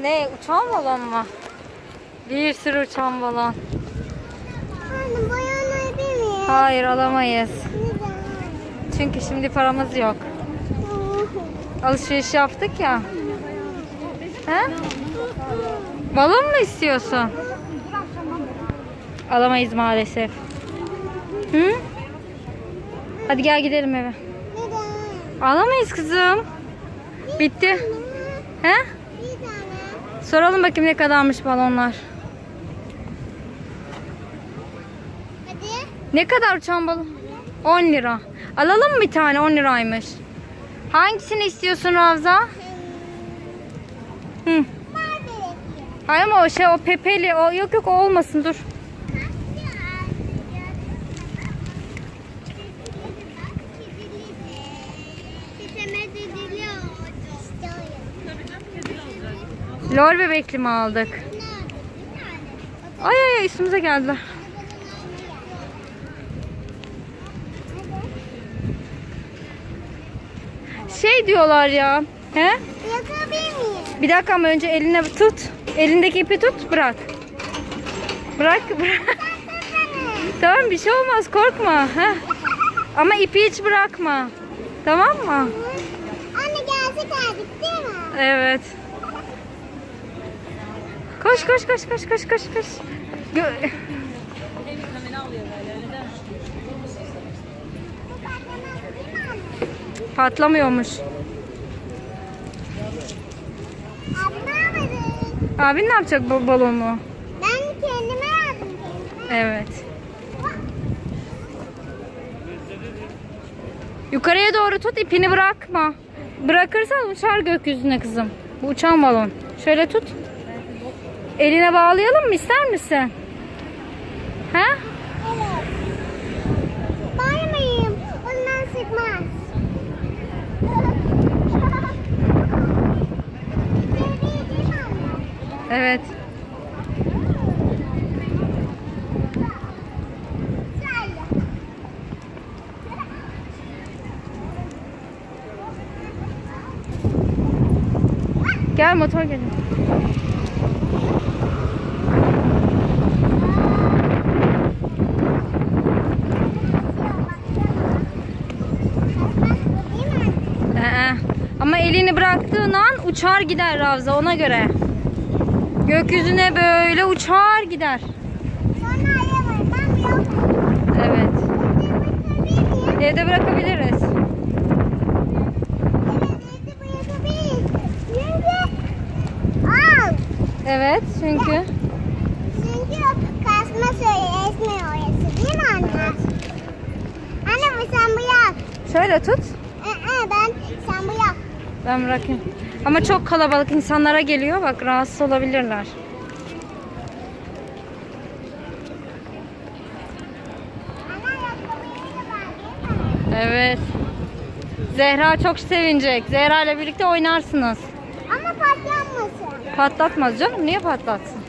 Ne uçan balon mu? Bir sürü uçan balon. Anne boyanabilir miyim? Hayır alamayız. Neden? Çünkü şimdi paramız yok. Alışveriş yaptık ya. He? Balon mu istiyorsun? Alamayız maalesef. Hı? Hadi gel gidelim eve. Neden? Alamayız kızım. Bitti. He? Soralım bakayım ne kadarmış balonlar. Hadi. Ne kadar uçan balon? 10 lira. Alalım mı bir tane? 10 liraymış. Hangisini istiyorsun Ravza? Hı. Barbie. Hayır ama o şey o pepeli. O yok yok o olmasın dur. Lol bebekli mi aldık? Ay ay üstümüze geldiler. Şey diyorlar ya. He? Bir dakika ama önce eline tut. Elindeki ipi tut bırak. Bırak bırak. tamam bir şey olmaz korkma. Heh. Ama ipi hiç bırakma. Tamam mı? Anne gelse geldik değil mi? Evet. Koş koş koş koş koş koş koş. Gö-? Patlamıyormuş. Abi ne yapmadın? Abin ne yapacak bu balonu? Ben kendime yaptım. Evet. Yukarıya doğru tut ipini bırakma. Bırakırsan uçar gökyüzüne kızım. Bu uçan balon. Şöyle tut. Eline bağlayalım mı ister misin? Ha? Evet. Ondan sıkmaz. Gel motor gelin. Değil mi anne? Ee, ama elini bıraktığın an uçar gider Ravza ona göre. Gökyüzüne böyle uçar gider. Evet. Evde bırakabiliriz. Evet. Çünkü. Evet çünkü. Çünkü kasma söyle esmiyor orası değil mi anne? Anne bu sen bırak. Şöyle tut. Ee, ben sen bırak. Ben bırakayım. Ama çok kalabalık insanlara geliyor. Bak rahatsız olabilirler. Evet. Zehra çok sevinecek. Zehra ile birlikte oynarsınız. Ama patlamasın. Patlatmaz canım. Niye patlatsın?